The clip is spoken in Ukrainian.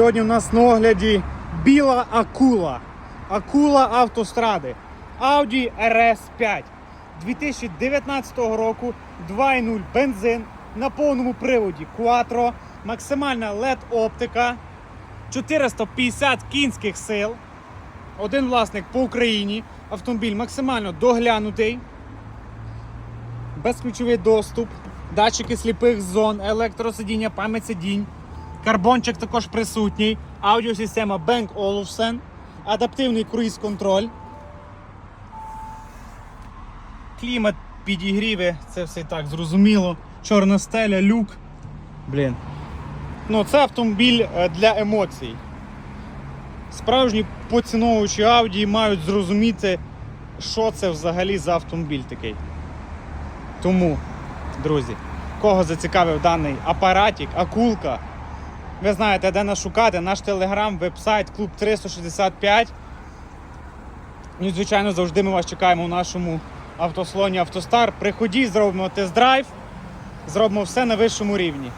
Сьогодні у нас на огляді біла акула. Акула автостради. Audi RS5 2019 року 2.0 бензин на повному приводі Quattro, максимальна LED оптика, 450 кінських сил. Один власник по Україні. Автомобіль максимально доглянутий. Безключовий доступ, датчики сліпих зон, електросидіння, пам'ять сидінь. Карбончик також присутній, аудіосистема Bang Olufsen, адаптивний круїз-контроль. Клімат, підігріви, це все так зрозуміло. Чорна стеля, люк. Блін. Ну, це автомобіль е, для емоцій. Справжні поціновувачі Audi мають зрозуміти, що це взагалі за автомобіль такий. Тому, друзі, кого зацікавив даний апаратик, акулка, ви знаєте, де нас шукати, наш телеграм, веб-сайт, клуб 365. Ну і, звичайно, завжди ми вас чекаємо у нашому автослоні Автостар. Приходіть, зробимо тест-драйв, зробимо все на вищому рівні.